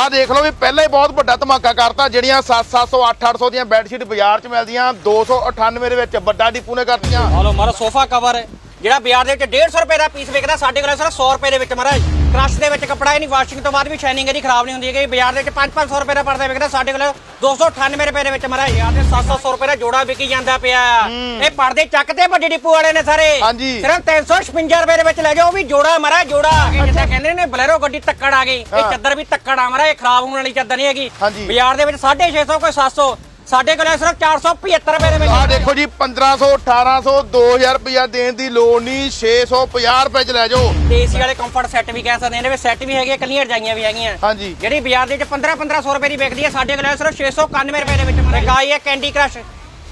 ਆ ਦੇਖ ਲਓ ਵੀ ਪਹਿਲਾਂ ਹੀ ਬਹੁਤ ਵੱਡਾ ਧਮਾਕਾ ਕਰਤਾ, ਜਿਹੜੀਆਂ 7-700 8-800 ਦੀਆਂ ਬੈੱਡਸ਼ੀਟ ਬਾਜ਼ਾਰ 'ਚ ਮਿਲਦੀਆਂ 298 ਦੇ ਵਿੱਚ ਵੱਡਾ ਡੀਪੂ ਨੇ ਕਰਤੀਆਂ। ਹਲੋ ਮਾਰਾ ਸੋਫਾ ਕਵਰ ਹੈ ਜਿਹੜਾ ਬਾਜ਼ਾਰ ਦੇ ਵਿੱਚ 150 ਰੁਪਏ ਦਾ ਪੀਸ ਵਿਕਦਾ, ਸਾਡੇ ਕੋਲ ਸਿਰਫ 100 ਰੁਪਏ ਦੇ ਵਿੱਚ ਮਹਾਰਾਜ ਕ੍ਰਸ਼ ਦੇ ਵਿੱਚ ਕੱਪੜਾ ਹੀ ਨਹੀਂ ਵਾਸ਼ਿੰਗ ਤੋਂ ਬਾਅਦ ਵੀ ਸ਼ਾਈਨਿੰਗ ਇਹਦੀ ਖਰਾਬ ਨਹੀਂ ਹੁੰਦੀ ਹੈਗੀ। ਬਾਜ਼ਾਰ ਦੇ ਵਿੱਚ 5-500 ਰੁਪਏ ਦਾ ਪਰਦਾ ਵਿਕਦਾ ਸਾਡੇ ਕੋਲ 298 ਰੁਪਏ ਦੇ ਵਿੱਚ ਮਹਾਰਾਜ ਯਾਰ ਦੇ 700 ਰੁਪਏ ਦਾ ਜੋੜਾ ਵਿਕੀ ਜਾਂਦਾ ਪਿਆ। ਇਹ ਪਰਦੇ ਚੱਕਦੇ ਵੱਡੇ ਡਿਪੂ ਵਾਲੇ ਨੇ ਸਾਰੇ। ਹਾਂਜੀ। ਸਿਰਫ 356 ਰੁਪਏ ਦੇ ਵਿੱਚ ਲੈ ਜਾਓ ਉਹ ਵੀ ਜੋੜਾ ਮਹਾਰਾਜ ਜੋੜਾ। ਜਿੱਦਾਂ ਕਹਿੰਦੇ ਨੇ ਬਲੈਰੋ ਗੱਡੀ ਤੱਕੜ ਆ ਗਈ। ਇਹ ਚੱਦਰ ਵੀ ਤੱਕੜ ਆ ਮਹਾਰਾਜ ਇਹ ਖਰਾਬ ਹੋਣ ਵਾਲੀ ਚੱਦਰ ਨਹੀਂ ਹੈਗੀ। ਬਾਜ਼ਾਰ ਦੇ ਵਿੱਚ 650 ਕੋਈ 700 ਸਾਡੇ ਕੋਲ ਸਿਰਫ 475 ਰੁਪਏ ਦੇ ਵਿੱਚ ਆ ਦੇਖੋ ਜੀ 1500 1800 2000 ਰੁਪਇਆ ਦੇਣ ਦੀ ਲੋੜ ਨਹੀਂ 650 ਰੁਪਏ 'ਚ ਲੈ ਜਾਓ। ਏਸੀ ਵਾਲੇ ਕੰਫਰਟ ਸੈੱਟ ਵੀ ਕਹਿ ਸਕਦੇ ਇਹਦੇ ਵਿੱਚ ਸੈੱਟ ਵੀ ਹੈਗੇ ਕੱਲੀਆਂ ਰਜਾਈਆਂ ਵੀ ਹੈਗੀਆਂ। ਹਾਂਜੀ। ਜਿਹੜੀ ਬਾਜ਼ਾਰ ਦੇ ਵਿੱਚ 15 1500 ਰੁਪਏ ਦੀ ਵਿਕਦੀ ਹੈ ਸਾਡੇ ਕੋਲ ਸਿਰਫ 691 ਰੁਪਏ ਦੇ ਵਿੱਚ ਆਈ ਹੈ ਕੈਂਡੀ ਕ੍ਰਸ਼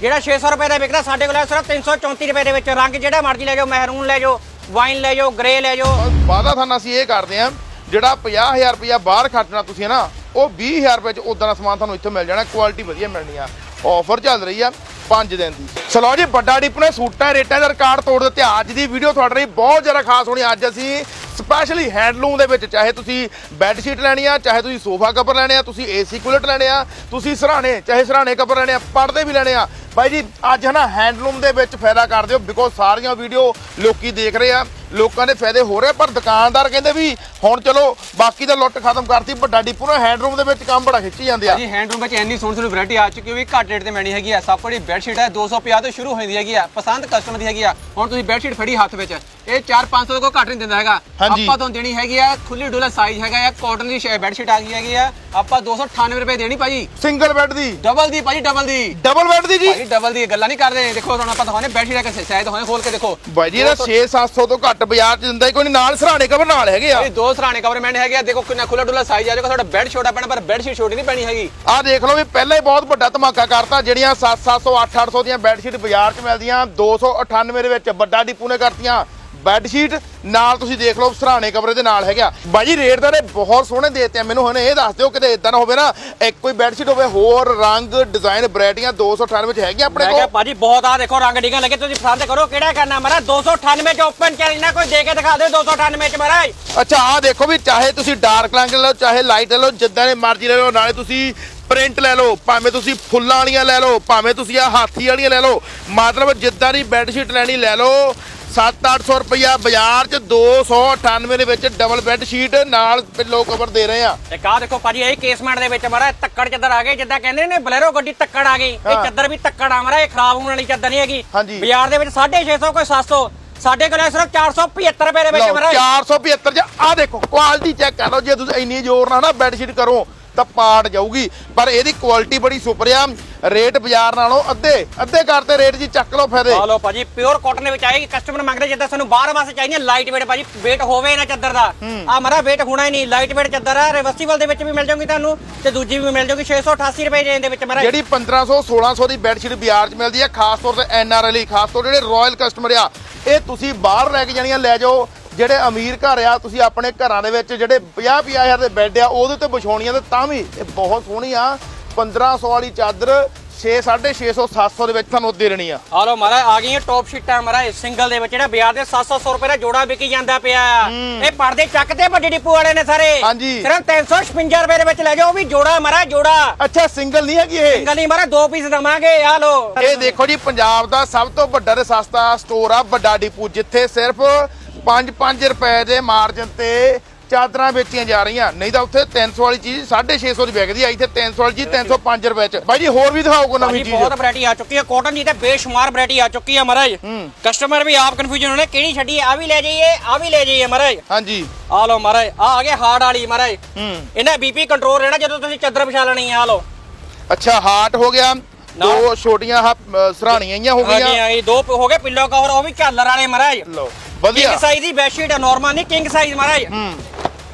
ਜਿਹੜਾ 600 ਰੁਪਏ ਦਾ ਵਿਕਦਾ ਸਾਡੇ ਕੋਲ ਸਿਰਫ 334 ਰੁਪਏ ਦੇ ਵਿੱਚ। ਰੰਗ ਜਿਹੜਾ ਮਰਜ਼ੀ ਲੈ ਜਾਓ ਮਹਿਰੂਨ ਲੈ ਜਾਓ ਵਾਈਨ ਲੈ ਜਾਓ ਗ੍ਰੇ ਲੈ ਜਾਓ। ਵਾਦਾ ਤੁਹਾਨੂੰ ਅਸੀਂ ਇਹ ਕਰਦੇ ਆਂ ਜਿਹੜਾ 50000 ਰੁਪਇਆ ਬਾਹਰ ਖਰਚਣਾ ਤੁਸੀਂ ਹੈ ਨਾ ਉਹ 20000 ਰੁਪਏ 'ਚ ਉਦਾਂ ਦਾ ਸਮਾਨ ਤੁਹਾਨੂੰ ਇੱਥੋਂ ਮਿਲ ਜਾਣਾ ਕੁਆਲਿਟੀ ਵਧੀਆ ਮਿਲਣੀ ਆ। ਆਫਰ ਚੱਲ ਰਹੀ ਆ 5 ਦਿਨ ਦੀ। ਚਲੋ ਜੀ, ਵੱਡਾ ਡਿਪ ਨੇ ਸੂਟਾਂ ਰੇਟਾਂ ਦਾ ਰਿਕਾਰਡ ਤੋੜ ਦਿੱਤੇ। ਅੱਜ ਦੀ ਵੀਡੀਓ ਤੁਹਾਡੇ ਲਈ ਬਹੁਤ ਜ਼ਿਆਦਾ ਖਾਸ ਹੋਣੀ ਅੱਜ ਅਸੀਂ ਸਪੈਸ਼ਲੀ ਹੈਂਡਲੂਮ ਦੇ ਵਿੱਚ, ਚਾਹੇ ਤੁਸੀਂ ਬੈੱਡ ਸ਼ੀਟ ਲੈਣੀ ਆ, ਚਾਹੇ ਤੁਸੀਂ ਸੋਫਾ ਕਵਰ ਲੈਣੇ ਆ, ਤੁਸੀਂ ਏਸੀ ਕੂਲਰ ਲੈਣੇ ਆ, ਤੁਸੀਂ ਸਰਾਣੇ, ਚਾਹੇ ਸਰਾਣੇ ਕਵਰ ਲੈਣੇ ਆ, ਪਰਦੇ ਵੀ ਲੈਣੇ ਆ। ਬਾਈ ਜੀ, ਅੱਜ ਹਨਾ ਹੈਂਡਲੂਮ ਦੇ ਵਿੱਚ ਫਾਇਦਾ ਕਰਦੇ ਹੋ ਬਿਕੋਜ਼ ਸਾਰੀਆਂ ਵੀਡੀਓ ਲੋਕੀ ਦੇਖ ਰਹੇ ਆ। ਲੋਕਾਂ ਦੇ ਫਾਇਦੇ ਹੋ ਰਹੇ ਪਰ ਦੁਕਾਨਦਾਰ ਕਹਿੰਦੇ ਵੀ ਹੁਣ ਚਲੋ ਬਾਕੀ ਦਾ ਲੁੱਟ ਖਤਮ ਕਰਤੀ ਵੱਡਾ ਡਿਪੂ ਨਾ ਹੈਂਡਲੂਮ ਦੇ ਵਿੱਚ ਕੰਮ ਬੜਾ ਖਿੱਚੀ ਜਾਂਦੇ ਆ। ਜੀ ਹੈਂਡਲੂਮ ਵਿੱਚ ਇੰਨੀ ਸੋਹਣੀ ਸੋਹਣੀ ਵੈਰਾਈਟੀ ਆ ਚੁੱਕੀ ਹੈ ਵੀ ਘੱਟ ਰੇਟ ਤੇ ਮਿਲਣੀ ਹੈਗੀ ਆ। ਸਭ ਕੋਲ ਬੈੱਡ ਸ਼ੀਟ ਹੈ 250 ਤੋਂ ਸ਼ੁਰੂ ਹੋ ਜਾਂਦੀ ਹੈਗੀ ਆ ਪਸੰਦ ਕਸਟਮਰ ਦੀ ਹੈਗੀ ਆ। ਹੁਣ ਤੁਸੀਂ ਬੈੱਡ ਸ਼ੀਟ ਫੜੀ ਹੱਥ ਵਿੱਚ ਇਹ 4-500 ਤੋਂ ਘੱਟ ਨਹੀਂ ਦਿੰਦਾ ਹੈਗਾ। ਆਪਾਂ ਤੁਹਾਨੂੰ ਦੇਣੀ ਹੈਗੀ ਆ ਖੁੱਲੀ ਡੁੱਲਾ ਸਾਈਜ਼ ਹੈਗਾ ਆ ਕਾਟਨ ਦੀ ਬੈੱਡ ਸ਼ੀਟ ਆ ਗਈ ਹੈਗੀ ਆ। ਆਪਾਂ 298 ਰੁਪਏ ਦੇਣੀ ਭਾਜੀ। ਸਿੰਗਲ ਬੈੱਡ ਦੀ। ਡਬਲ ਦੀ ਭਾਜੀ ਡਬਲ ਦੀ। ਡਬਲ ਬੈੱਡ ਦੀ ਜੀ। ਭਾਜੀ ਡਬਲ ਦੀ ਗੱਲਾਂ ਨਹੀਂ ਕਰਦੇ। ਦੇਖੋ ਤੁਹਾਨੂੰ ਆਪਾਂ ਦਿਖਾਉਣੇ ਬੈੱਡ ਸ਼ੀਟ ਹੈ ਕਿ ਸਾਈਜ਼ ਹੋਣੇ ਖੋਲ ਕੇ ਦੇਖੋ। ਬਾਈ ਜੀ ਇਹਦਾ 6-700 ਤੋਂ ਘੱਟ ਬਾਜ਼ਾਰ 'ਚ ਦਿੰਦਾ ਹੀ ਕੋਈ ਨਹੀਂ ਨਾਲ ਸਰਾਣੇ ਕਵਰ ਨਾਲ ਹੈਗੇ ਆ। ਇਹ ਦੋ ਸਰਾਣੇ ਕਵਰਮੈਂਟ ਹੈਗੇ ਆ ਦੇਖੋ ਕਿੰਨਾ ਖੁੱਲਾ ਡੁੱਲਾ ਸਾਈਜ਼ ਆ ਜਾਏਗਾ ਤੁਹਾਡਾ ਬੈੱਡ ਛੋਟਾ ਪੈਣਾ ਪਰ ਬੈੱਡ ਸ਼ੀਟ ਛੋਟੀ ਨਹੀਂ ਪੈਣੀ ਹੈਗੀ। ਆ ਦੇਖ ਲਓ ਵੀ ਪਹਿਲਾਂ ਹੀ ਬਹੁਤ ਵੱਡਾ ਧਮਾਕਾ ਕਰਤਾ ਜਿਹੜੀਆਂ 7-700 8-800 ਦੀਆਂ ਬੈੱਡ ਸ਼ੀਟ ਬਾਜ਼ਾਰ 'ਚ ਮਿਲਦੀਆਂ 298 ਦੇ ਵਿੱਚ ਵੱਡਾ ਡਿਪੂ ਨੇ ਕਰਤੀਆਂ। ਬੈੱਡ ਸ਼ੀਟ ਨਾਲ ਤੁਸੀਂ ਦੇਖ ਲਓ ਸਰਾਣੇ ਕਵਰੇ ਦੇ ਨਾਲ ਹੈਗਾ ਬਾਜੀ ਰੇਟ ਦਾ ਬਹੁਤ ਸੋਹਣੇ ਦੇਤੇ ਆ। ਮੈਨੂੰ ਹੁਣ ਇਹ ਦੱਸ ਦਿਓ ਕਿਤੇ ਇਦਾਂ ਨਾ ਹੋਵੇ ਨਾ ਇੱਕ ਕੋਈ ਬੈੱਡ ਸ਼ੀਟ ਹੋਵੇ ਹੋਰ ਰੰਗ ਡਿਜ਼ਾਈਨ ਵੈਰਾਈਟੀਆਂ 298 ਵਿੱਚ ਹੈਗੀਆਂ ਆਪਣੇ ਮੈਂ ਕਿਹਾ ਕੋਲ ਭਾਜੀ ਬਹੁਤ ਆ ਦੇਖੋ ਰੰਗ ਡਿਗਣ ਲੱਗੇ ਤੁਸੀਂ ਪਸੰਦ ਕਰੋ ਕਿਹੜਾ ਕਰਨਾ ਮਰਾ 298 ਚ ਓਪਨ ਚੈਲੰਜ ਨਾ ਕੋਈ ਦੇ ਕੇ ਦਿਖਾ ਦਿਓ 298 ਚ ਮਹਾਰਾਜ। ਅੱਛਾ ਆ ਦੇਖੋ ਵੀ ਚਾਹੇ ਤੁਸੀਂ ਡਾਰਕ ਰੰਗ ਲੈ ਲਓ ਚਾਹੇ ਲਾਈਟ ਲੈ ਲਓ ਜਿੱਦਾਂ ਦੇ ਮਰਜ਼ੀ ਲੈ ਲਓ ਨਾਲੇ ਤੁਸੀਂ ਪ੍ਰਿੰਟ ਲੈ ਲਓ ਭਾਵੇਂ ਤੁਸੀਂ ਫੁੱਲਾਂ ਵਾਲੀਆਂ ਲੈ ਲਓ ਭਾਵੇਂ ਤੁਸੀਂ ਆ ਹਾਥੀ ਵਾਲੀਆਂ ਲੈ ਲਓ ਮਤਲਬ ਜਿੱਦਾਂ ਦੀ ਬੈੱਡ ਸ਼ੀਟ ਲੈਣੀ ਲੈ ਲਓ 7-800 ਰੁਪਇਆ ਬਾਜ਼ਾਰ 'ਚ 298 ਦੇ ਵਿੱਚ ਡਬਲ ਬੈੱਡ ਸ਼ੀਟ ਨਾਲ ਪਿੱਲੋ ਕਵਰ ਦੇ ਰਹੇ ਆ ਇੱਕ ਆ ਦੇਖੋ ਭਾਜੀ ਇਹ ਕੇਸਮੈਂਟ ਦੇ ਵਿੱਚ ਮਰਾ ਤੱਕੜ ਚੱਦਰ ਆ ਗਏ ਜਿੱਦਾਂ ਕਹਿੰਦੇ ਨੇ ਬਲੈਰੋ ਗੱਡੀ ਤੱਕੜ ਆ ਗਈ। ਇਹ ਚੱਦਰ ਵੀ ਤੱਕੜ ਆ ਮਰਾ ਇਹ ਖਰਾਬ ਹੋਣ ਵਾਲੀ ਚੱਦਰ ਨਹੀਂ ਹੈਗੀ। ਬਾਜ਼ਾਰ ਦੇ ਵਿੱਚ 650 ਕੋਈ 700 ਸਾਡੇ ਕੋਲ ਸਿਰਫ 475 ਰੁਪਏ ਦੇ ਵਿੱਚ ਮਰਾ 475 'ਚ ਆ ਦੇਖੋ ਕੁਆਲਿਟੀ ਚੈੱਕ ਕਰ ਲਓ ਜੇ ਤੁਸੀਂ ਇੰਨੀ ਜ਼ੋਰ ਨਾਲ ਨਾ ਬੈੱਡ ਸ਼ੀਟ ਕਰੋ ਤਾਂ ਪਾੜ ਜਾਊਗੀ। ਪਰ ਇਹਦੀ ਕੁਆਲਿਟੀ ਬੜੀ ਸੁਪਰ ਆ। ਰੇਟ ਬਾਜ਼ਾਰ ਨਾਲੋਂ ਅੱਧੇ ਅੱਧੇ ਕਰਤੇ ਰੇਟ ਜੀ ਚੱਕ ਲਓ ਫਾਇਦੇ। ਆ ਲਓ ਭਾਜੀ ਪਿਓਰ ਕਾਟਨ ਦੇ ਵਿੱਚ ਆਏਗੀ ਕਸਟਮਰ ਮੰਗਦੇ ਜਿੱਦਾਂ ਸਾਨੂੰ ਬਾਹਰ ਵਾਸਤੇ ਚਾਹੀਦੀ ਲਾਈਟ ਵੇਟ ਭਾਜੀ weight ਹੋਵੇ ਨਾ ਚੱਦਰ ਦਾ। ਆ ਮਰਾ weight ਹੋਣਾ ਹੀ ਨਹੀਂ ਲਾਈਟ weight ਚੱਦਰ ਆ ਰਿਵਰਸੀਬਲ ਦੇ ਵਿੱਚ ਵੀ ਮਿਲ ਜਾਊਗੀ ਤੁਹਾਨੂੰ ਤੇ ਦੂਜੀ ਵੀ ਮਿਲ ਜਾਊਗੀ 688 ਰੁਪਏ ਰੇਂਜ ਦੇ ਵਿੱਚ ਮਰਾ ਜਿਹੜੀ 1500 1600 ਦੀ ਬੈੱਡ ਸ਼ੀਟ ਬਾਜ਼ਾਰ 'ਚ ਮਿਲਦੀ ਹੈ ਖਾਸ ਤੌਰ ਤੇ ਐਨ ਆਰ ਲਈ ਖਾਸ ਤੌਰ ਜਿਹੜੇ ਰਾਇਲ ਕਸਟਮਰ ਆ ਇਹ ਤੁਸੀਂ ਬਾਹਰ ਲੈ ਕੇ ਜਾਣੀਆਂ ਲੈ ਜਾਓ। ਜਿਹੜੇ ਅਮੀਰ ਘਰ ਆ ਤੁਸੀਂ ਆਪਣੇ ਘਰਾਂ ਦੇ ਵਿੱਚ ਜਿਹੜੇ 50 50000 ਦੇ ਬੈੱਡ ਆ ਉਹਦੇ ਤੇ ਵਿਛਾਉਣੀਆਂ ਤੇ ਤਾਂ ਵੀ। ਇਹ ਬਹੁਤ ਸੋਹਣੀ ਆ। 1500 ਵਾਲੀ ਚਾਦਰ 6 650 700 ਦੇ ਵਿੱਚ ਤੁਹਾਨੂੰ ਦੇ ਦੇਣੀ ਆ। ਆ ਲਓ ਮਹਾਰਾਜ ਆ ਗਈਆਂ ਟੌਪ ਸ਼ੀਟਾਂ ਮਹਾਰਾਜ ਸਿੰਗਲ ਦੇ ਵਿੱਚ। ਜਿਹੜਾ ਬਾਜ਼ਾਰ ਦੇ 700 ਰੁਪਏ ਦਾ ਜੋੜਾ ਵਿਕੀ ਜਾਂਦਾ ਪਿਆ। ਇਹ ਪਰਦੇ ਚੱਕ ਤੇ ਵੱਡੇ ਡਿਪੂ ਵਾਲੇ ਨੇ ਸਾਰੇ। ਹਾਂਜੀ। ਸਿਰਫ 356 ਰੁਪਏ ਦੇ ਵਿੱਚ ਲੈ ਜਾਓ ਉਹ ਵੀ ਜੋੜਾ ਮਹਾਰਾਜ ਜੋੜਾ। ਅੱਛਾ ਸਿੰਗਲ ਨਹੀਂ ਹੈਗੀ ਇਹ? ਸਿੰਗਲ ਨਹੀਂ ਮਹਾਰਾਜ ਦੋ ਪੀਸ ਦਵਾਂਗੇ ਆ ਲਓ। ਇਹ ਦੇਖੋ ਜੀ ਪੰਜਾਬ ਦਾ ਸਭ ਤੋਂ ਵੱਡਾ ਤੇ ਸਸਤਾ ਸਟੋਰ ਆ ਵੱਡਾ ਡਿਪੂ ਜਿੱਥੇ ਸਿਰਫ 5-5 ਰੁਪਏ ਦੇ ਮਾਰਜਨ ਤੇ ਚਾਦਰਾਂ ਵੇਚੀਆਂ ਜਾ ਰਹੀਆਂ। ਨਹੀਂ ਤਾਂ ਉੱਥੇ 300 ਵਾਲੀ ਚੀਜ਼ 650 ਦੀ ਵਿਕਦੀ ਆ। ਇੱਥੇ 300 ਵਾਲੀ ਚੀਜ਼ 305 ਰੁਪਏ ਚ। ਬਾਈ ਜੀ ਹੋਰ ਵੀ ਦਿਖਾਓ ਕੋਈ ਨਵੀਂ ਭਾਜੀ ਬਹੁਤ ਚੀਜ਼ ਵੈਰਾਈਟੀ ਆ ਚੁੱਕੀ ਹੈ ਕਾਟਨ ਦੀ ਤੇ ਬੇਸ਼ੁਮਾਰ ਵੈਰਾਈਟੀ ਆ ਚੁੱਕੀ ਹੈ ਮਹਾਰਾਜ। ਕਸਟਮਰ ਵੀ ਆਪ ਕਨਫਿਊਜ਼ਨ ਹੋਣੇ ਕਿਹੜੀ ਛੱਡੀ ਆ? ਵੀ ਲੈ ਜਾਈਏ ਆ ਵੀ ਲੈ ਜਾਈਏ ਮਹਾਰਾਜ। ਹਾਂਜੀ। ਆ ਲਓ ਮਹਾਰਾਜ ਆ ਆ ਗਏ ਹਾਰਡ ਵਾਲੀ ਮਹਾਰਾਜ। ਇਹਨਾਂ ਬੀਪੀ ਕੰਟਰੋਲ ਰਹਿਣਾ ਜਦੋਂ ਤੁਸੀਂ ਚਾਦਰ ਵਿਛਾ ਲੈਣੀ ਆ ਲਓ। ਅੱਛਾ ਹਾਰਟ ਹੋ ਗਿਆ। ਦੋ ਛੋਟੀਆਂ ਸਰਾਣੀਆਂ ਜਿਹੀਆਂ ਹੋ ਗਈਆਂ। ਹਾਂਜੀ ਦੋ ਹੋ ਗਏ ਪਿੱਲੋ ਕਵਰ ਉਹ ਵੀ ਝਾਲਰ ਵਾਲੇ ਮਹਾਰਾਜ। ਲਓ। ਵਧੀਆ। ਕਿੰਗ ਸਾਈਜ਼ ਦੀ ਬੈਡਸ਼ੀਟ ਹੈ ਨਾਰਮਲ ਨਹੀਂ ਕਿੰਗ ਸਾਈਜ਼ ਮਹਾਰਾਜ। ਹੂੰ।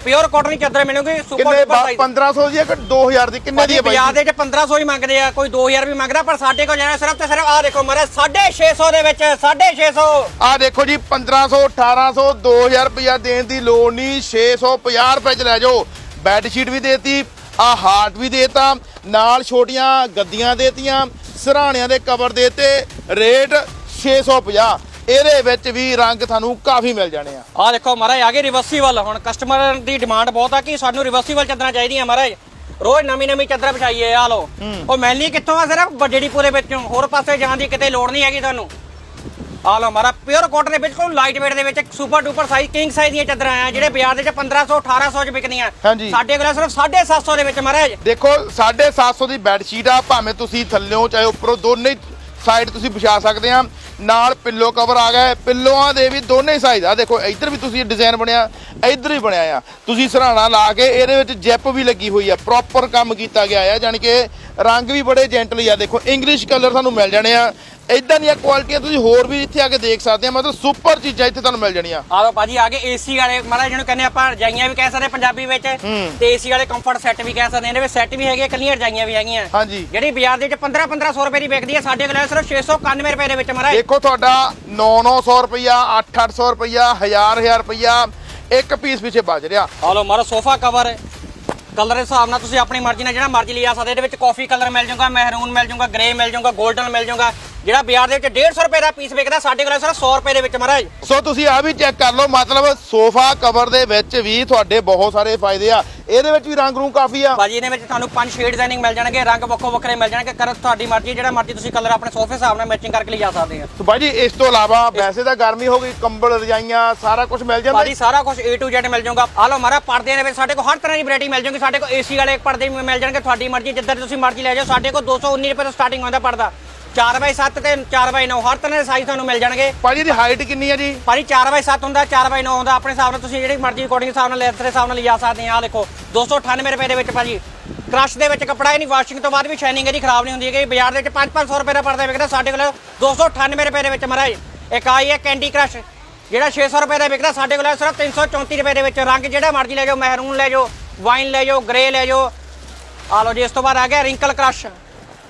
ਪਿਓਰ ਕਾਟਨ ਦੀ ਚਾਦਰ ਮਿਲੂਗੀ ਸੁਪਰ ਕਿੰਨੇ ਸੁਪਰ ਸਾਈਜ਼ 1500 ਦੀ ਹੈ ਕਿ 2000 ਦੀ? ਕਿੰਨੇ ਦੀ ਹੈ ਬਾਈ? ਬਾਜ਼ਾਰ ਦੇ ਚ 1500 ਹੀ ਮੰਗਦੇ ਆ ਕੋਈ 2000 ਵੀ ਮੰਗਦਾ ਪਰ ਸਾਡੇ ਕੋਲ ਜਾਣਾ ਸਿਰਫ ਤੇ ਸਿਰਫ ਆ ਦੇਖੋ ਮਹਾਰਾਜ 650 ਦੇ ਵਿੱਚ 650 ਆ ਦੇਖੋ ਜੀ 1500 1800 2000 ਰੁਪਇਆ ਦੇਣ ਦੀ ਲੋੜ ਨਹੀਂ 650 ਰੁਪਏ ਚ ਲੈ ਜਾਓ। ਬੈੱਡ ਸ਼ੀਟ ਵੀ ਦੇਤੀ ਆ ਹਾਰਟ ਵੀ ਦੇਤਾ ਨਾਲ ਛੋਟੀਆਂ ਗੱਦੀਆਂ ਦੇਤੀਆਂ ਸਰਾਣਿਆਂ ਦੇ ਕਵਰ ਦੇਤੇ ਰੇਟ 650 ਇਹਦੇ ਵਿੱਚ ਵੀ ਰੰਗ ਤੁਹਾਨੂੰ ਕਾਫੀ ਮਿਲ ਜਾਣੇ ਆ। ਆ ਦੇਖੋ ਮਹਾਰਾਜ ਆ ਗਏ ਰਿਵਰਸੀਬਲ ਹੁਣ ਕਸਟਮਰ ਦੀ ਡਿਮਾਂਡ ਬਹੁਤ ਆ ਕਿ ਸਾਨੂੰ ਰਿਵਰਸੀਬਲ ਚਾਦਰਾਂ ਚਾਹੀਦੀਆਂ ਮਹਾਰਾਜ। ਰੋਜ਼ ਨਵੀਂ ਨਵੀਂ ਚਾਦਰ ਵਿਛਾਈਏ ਆ ਲੋ ਉਹ ਮੈਲੀ ਕਿੱਥੋਂ ਆ ਸਿਰਫ ਵੱਡੇ ਪੂਰੇ ਵਿੱਚੋਂ? ਹੋਰ ਪਾਸੇ ਜਾਣ ਦੀ ਕਿਤੇ ਲੋੜ ਨਹੀਂ ਹੈਗੀ ਤੁਹਾਨੂੰ। ਆ ਲੋ ਮਾਰਾ ਪਿਓਰ ਕਾਟਨ ਦੇ ਬਿਲਕੁਲ ਲਾਈਟ weight ਦੇ ਵਿੱਚ super duper size king size ਦੀਆਂ ਚਾਦਰਾਂ ਆ। ਜਿਹੜੇ ਬਾਜ਼ਾਰ ਦੇ ਵਿੱਚ 1500 1800 ਚ ਵਿਕਦੀਆਂ। ਹਾਂਜੀ। ਸਾਡੇ ਕੋਲ ਸਿਰਫ 750 ਦੇ ਵਿੱਚ ਮਹਾਰਾਜ। ਦੇਖੋ 750 ਦੀ ਬੈੱਡ ਸ਼ੀਟ ਆ। ਭਾਵੇਂ ਤੁਸੀਂ ਥੱਲਿਓਂ ਚਾਹੇ ਉੱਪਰੋਂ ਦੋਨੇ ਸਾਈਡ ਤੁਸੀਂ ਵਿਛਾ ਸਕਦੇ ਆ। ਨਾਲ ਪਿੱਲੋ ਕਵਰ ਆ ਗਏ ਪਿੱਲੋਆਂ ਦੇ ਵੀ ਦੋਨੇ ਸਾਈਜ਼ ਆ। ਦੇਖੋ, ਇੱਧਰ ਵੀ ਤੁਸੀਂ ਡਿਜ਼ਾਈਨ ਬਣਿਆ, ਇੱਧਰ ਵੀ ਬਣਿਆ ਆ। ਤੁਸੀਂ ਸਰਾਣਾ ਲਾ ਕੇ ਇਹਦੇ ਵਿੱਚ ਜੈਪ ਵੀ ਲੱਗੀ ਹੋਈ ਆ। ਪ੍ਰੋਪਰ ਕੰਮ ਕੀਤਾ ਗਿਆ ਆ। ਜਾਣੀ ਕਿ ਰੰਗ ਵੀ ਬੜੇ ਜੈਂਟਲੀ ਆ। ਦੇਖੋ ਇੰਗਲਿਸ਼ ਕਲਰ ਤੁਹਾਨੂੰ ਮਿਲ ਜਾਣੇ ਆ। ਇਦਾਂ ਦੀਆਂ ਕੁਆਲਿਟੀਆਂ ਤੁਸੀਂ ਹੋਰ ਵੀ ਇੱਥੇ ਆ ਕੇ ਦੇਖ ਸਕਦੇ ਆ ਮਤਲਬ ਸੁਪਰ ਚੀਜ਼ਾਂ ਇੱਥੇ ਤੁਹਾਨੂੰ ਮਿਲ ਜਾਣੀਆਂ। ਆ ਲੋ ਭਾਜੀ ਆ ਗਏ ਏਸੀ ਵਾਲੇ ਮਹਾਰਾਜ ਜਿਹਨੂੰ ਕਹਿੰਦੇ ਆਪਾਂ ਰਜਾਈਆਂ ਵੀ ਕਹਿ ਸਕਦੇ ਪੰਜਾਬੀ ਵਿੱਚ ਤੇ ਏਸੀ ਵਾਲੇ ਕੰਫਰਟ ਸੈੱਟ ਵੀ ਕਹਿ ਸਕਦੇ ਨੇ ਵੀ ਸੈੱਟ ਵੀ ਹੈਗੇ ਕੱਲੀਆਂ ਰਜਾਈਆਂ ਵੀ ਹੈਗੀਆਂ। ਹਾਂਜੀ। ਜਿਹੜੀ ਬਾਜ਼ਾਰ ਦੇ ਵਿੱਚ 15 1500 ਰੁਪਏ ਦੀ ਵਿਕਦੀ ਹੈ ਸਾਡੇ ਕੋਲ ਸਿਰਫ 691 ਰੁਪਏ ਦੇ ਵਿੱਚ ਮਹਾਰਾਜ। ਦੇਖੋ ਤੁਹਾਡਾ 9-900 ਰੁਪਈਆ 8-800 ਰੁਪਈਆ 1000-1000 ਰੁਪਈਆ ਇੱਕ ਪੀਸ ਪਿੱਛੇ ਬਚ ਰਿਹਾ। ਆ ਲੋ ਮਾਰਾ ਸੋਫਾ ਕਵਰ ਕਲਰ ਦੇ ਹਿਸਾਬ ਨਾਲ ਤੁਸੀਂ ਆਪਣੀ ਮਰਜ਼ੀ ਨਾਲ ਜਿਹੜਾ ਮਰਜ਼ੀ ਲਿਆ ਸਕਦੇ ਇਹਦੇ ਵਿੱਚ ਕਾਫੀ ਕਲਰ ਮਿਲ ਜਾਊਗਾ ਮਹਿਰੂਨ ਮਿਲ ਜਾਊਗਾ ਗ੍ਰੇ ਮਿਲ ਜਾਊਗਾ 골ਡਨ ਮਿਲ ਜਾਊਗਾ। ਜਿਹੜਾ ਬਾਜ਼ਾਰ ਦੇ ਵਿੱਚ 150 ਰੁਪਏ ਦਾ ਪੀਸ ਵਿਕਦਾ ਸਾਡੇ ਕੋਲ ਸਿਰਫ 100 ਰੁਪਏ ਦੇ ਵਿੱਚ ਮਹਾਰਾਜ। ਸੋ ਤੁਸੀਂ ਆ ਵੀ ਚੈੱਕ ਕਰ ਲਓ ਮਤਲਬ ਸੋਫਾ ਕਵਰ ਦੇ ਵਿੱਚ ਵੀ ਤੁਹਾਡੇ ਬਹੁਤ ਸਾਰੇ ਫਾਇਦੇ ਆ। ਇਹਦੇ ਵਿੱਚ ਵੀ ਰੰਗ ਰੂ ਕਾਫੀ ਆ। ਭਾਜੀ ਇਹਦੇ ਵਿੱਚ ਤੁਹਾਨੂੰ ਪੰਜ ਸ਼ੇਡ ਡਿਜ਼ਾਈਨਿੰਗ ਮਿਲ ਜਾਣਗੇ ਰੰਗ ਵੱਖੋ ਵੱਖਰੇ ਮਿਲ ਜਾਣਗੇ ਕਰ ਤੁਹਾਡੀ ਮਰਜ਼ੀ ਜਿਹੜਾ ਮਰਜ਼ੀ ਤੁਸੀਂ ਕਲਰ ਆਪਣੇ ਸੋਫੇ ਹਿਸਾਬ ਨਾਲ ਮੈਚਿੰਗ ਕਰਕੇ ਲਿਜਾ ਸਕਦੇ ਆ। ਸੋ ਬਾਈ ਜੀ ਇਸ ਤੋਂ ਇਲਾਵਾ ਵੈਸੇ ਤਾਂ ਗਰਮੀ ਹੋ ਗਈ ਕੰਬਲ ਰਜਾਈਆਂ ਸਾਰਾ ਕੁਝ ਮਿਲ ਜਾਂਦਾ ਭਾਜੀ ਸਾਰਾ ਕੁਝ A to Z ਮਿਲ ਜਾਊਗਾ। ਆ ਲਓ ਮਾਰਾ ਪਰਦਿਆਂ ਦੇ ਵਿੱਚ ਸਾਡੇ ਕੋਲ ਹਰ ਤਰ੍ਹਾਂ ਦੀ ਵੈਰਾਈਟੀ ਮਿਲ ਜਾਊਗੀ ਸਾਡੇ ਕੋਲ ਏਸੀ ਵਾਲੇ ਪਰਦੇ ਮਿਲ ਜਾਣਗੇ ਤੁਹਾਡੀ ਮਰਜ਼ੀ ਜਿੱਦਾਂ ਤੁਸੀਂ ਮਰਜ਼ੀ ਲੈ ਜਾਓ ਸਾਡੇ ਕੋਲ 219 ਰੁਪਏ ਤੋਂ ਸਟਾਰਟਿੰਗ ਹੁੰਦਾ ਪਰਦਾ। 4x7 ਤੇ 4x9 ਹਰ ਤਰ੍ਹਾਂ ਦੇ ਸਾਈਜ਼ ਤੁਹਾਨੂੰ ਮਿਲ ਜਾਣਗੇ। ਭਾਜੀ ਦੀ ਹਾਈਟ ਕਿੰਨੀ ਆ ਜੀ? ਭਾਜੀ 4x7 ਹੁੰਦਾ 4x9 ਹੁੰਦਾ ਆਪਣੇ ਹਿਸਾਬ ਨਾਲ ਤੁਸੀਂ ਜਿਹੜੀ ਮਰਜ਼ੀ ਅਕੋਰਡਿੰਗ ਹਿਸਾਬ ਨਾਲ ਲੈਂਥ ਦੇ ਹਿਸਾਬ ਨਾਲ ਲਿਜਾ ਸਕਦੇ ਆ। ਆਹ ਦੇਖੋ 298 ਰੁਪਏ ਦੇ ਵਿੱਚ ਭਾਜੀ ਕ੍ਰਸ਼ ਦੇ ਵਿੱਚ ਕੱਪੜਾ ਇਹ ਨਹੀਂ ਵਾਸ਼ਿੰਗ ਤੋਂ ਬਾਅਦ ਵੀ ਸ਼ਾਈਨਿੰਗ ਇਹਦੀ ਖਰਾਬ ਨਹੀਂ ਹੁੰਦੀ ਹੈਗੀ। ਬਾਜ਼ਾਰ ਦੇ ਵਿੱਚ 5-500 ਰੁਪਏ ਦਾ ਪਰਦਾ ਵਿਕਦਾ ਸਾਡੇ ਕੋਲ 298 ਰੁਪਏ ਦੇ ਵਿੱਚ ਮਹਾਰਾਜ ਇੱਕ ਆਈ ਹੈ ਕੈਂਡੀ ਕ੍ਰਸ਼ ਜਿਹੜਾ 600 ਰੁਪਏ ਦਾ ਵਿਕਦਾ ਸਾਡੇ ਕੋਲ ਸਿਰਫ 334 ਰੁਪਏ ਦੇ ਵਿੱਚ। ਰੰਗ ਜਿਹੜਾ ਮਰਜ਼ੀ ਲੈ ਜਾਓ ਮਹਿਰੂਨ ਲੈ ਜਾਓ ਵਾਈਨ ਲੈ ਜਾਓ ਗ੍ਰੇ ਲੈ ਜਾਓ। ਆ ਲਓ ਜੀ ਇਸ ਤੋਂ ਬਾਅਦ ਆ ਗਿਆ ਰਿੰਕਲ ਕ੍ਰਸ਼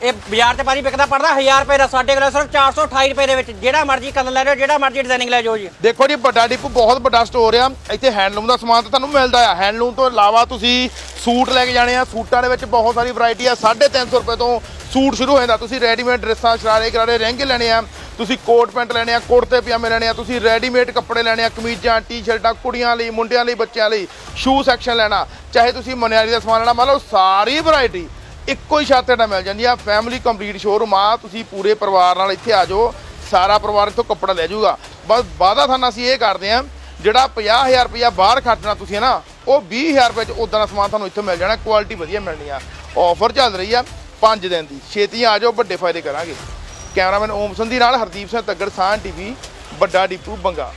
ਇਹ ਬਾਜ਼ਾਰ 'ਚ ਭਾਜੀ ਵਿਕਦਾ, ਪੜਦਾ 1000 ਰੁਪਏ ਦਾ, ਸਾਡੇ ਕੋਲ ਸਿਰਫ 428 ਰੁਪਏ ਦੇ ਵਿੱਚ, ਜਿਹੜਾ ਮਰਜ਼ੀ ਕਲਰ ਲੈ ਲਿਓ, ਜਿਹੜਾ ਮਰਜ਼ੀ ਡਿਜ਼ਾਈਨਿੰਗ ਲੈ ਜਾਓ ਜੀ। ਦੇਖੋ ਜੀ, ਵੱਡਾ ਡਿਪੂ, ਬਹੁਤ ਵੱਡਾ ਸਟੋਰ ਆ। ਇੱਥੇ ਹੈਂਡਲੂਮ ਦਾ ਸਮਾਨ ਤਾਂ ਤੁਹਾਨੂੰ ਮਿਲਦਾ ਆ। ਹੈਂਡਲੂਮ ਤੋਂ ਇਲਾਵਾ ਤੁਸੀਂ ਸੂਟ ਲੈ ਕੇ ਜਾਣੇ ਆ। ਸੂਟਾਂ ਦੇ ਵਿੱਚ ਬਹੁਤ ਸਾਰੀ ਵੈਰਾਈਟੀ ਆ। 350 ਰੁਪਏ ਤੋਂ ਸੂਟ ਸ਼ੁਰੂ ਹੋ ਜਾਂਦਾ। ਤੁਸੀਂ ਰੈਡੀਮੇਡ ਡਰੈਸਾਂ, ਸ਼ਰਾਰੇ, ਕਰਾਰੇ ਲਹਿੰਗੇ ਲੈਣੇ ਆ। ਤੁਸੀਂ ਕੋਟ ਪੈਂਟ ਲੈਣੇ ਆ, ਕੁੜਤੇ, ਪਜਾਮੇ ਲੈਣੇ ਆ। ਤੁਸੀਂ ਰੈਡੀਮੇਡ ਕੱਪੜੇ ਲੈਣੇ ਆ, ਕਮੀਜ਼ਾਂ ਟੀ-ਸ਼ਰਟਾਂ ਕੁੜੀਆਂ ਲਈ, ਮੁੰਡਿਆਂ ਲਈ, ਬੱਚਿਆਂ ਲਈ ਸ਼ੂ ਸੈਕਸ਼ਨ ਲੈਣਾ। ਚਾਹੇ ਤੁਸੀਂ ਮਨਿਆਰੀ ਦਾ ਸਮਾਨ ਲੈਣਾ, ਮੰਨ ਲਓ ਸਾਰੀ ਵੈਰਾਈਟੀ ਇੱਕੋ ਹੀ ਛੱਤ ਹੇਠਾਂ ਮਿਲ ਜਾਂਦੀ ਆ ਫੈਮਿਲੀ ਕੰਪਲੀਟ ਸ਼ੋਰੂਮ ਆ, ਤੁਸੀਂ ਪੂਰੇ ਪਰਿਵਾਰ ਨਾਲ ਇੱਥੇ ਆ ਜਾਓ, ਸਾਰਾ ਪਰਿਵਾਰ ਇੱਥੋਂ ਕੱਪੜਾ ਲੈ ਜਾਊਗਾ। ਬਸ ਵਾਅਦਾ ਤੁਹਾਨੂੰ ਅਸੀਂ ਇਹ ਕਰਦੇ ਆ, ਜਿਹੜਾ 50000 ਰੁਪਇਆ ਬਾਹਰ ਖਰਚਣਾ ਤੁਸੀਂ ਨਾ, ਉਹ 20000 ਰੁਪਏ ਚ ਉਦਾਂ ਦਾ ਸਮਾਨ ਤੁਹਾਨੂੰ ਇੱਥੋਂ ਮਿਲ ਜਾਣਾ ਕੁਆਲਿਟੀ ਵਧੀਆ ਮਿਲਣੀ ਆ। ਆਫਰ ਚੱਲ ਰਹੀ ਆ 5 ਦਿਨ ਦੀ, ਛੇਤੀ ਆ ਜਾਓ, ਵੱਡੇ ਫਾਇਦੇ ਕਰਾਂਗੇ। ਕੈਮਰਾਮੈਨ ਓਮ ਸੰਧੀ ਨਾਲ ਹਰਦੀਪ ਸਿੰਘ ਤੱਗੜ ਸਾਹ ਟੀਵੀ, ਵੱਡਾ ਡੀਪੂ, ਬੰਗਾ।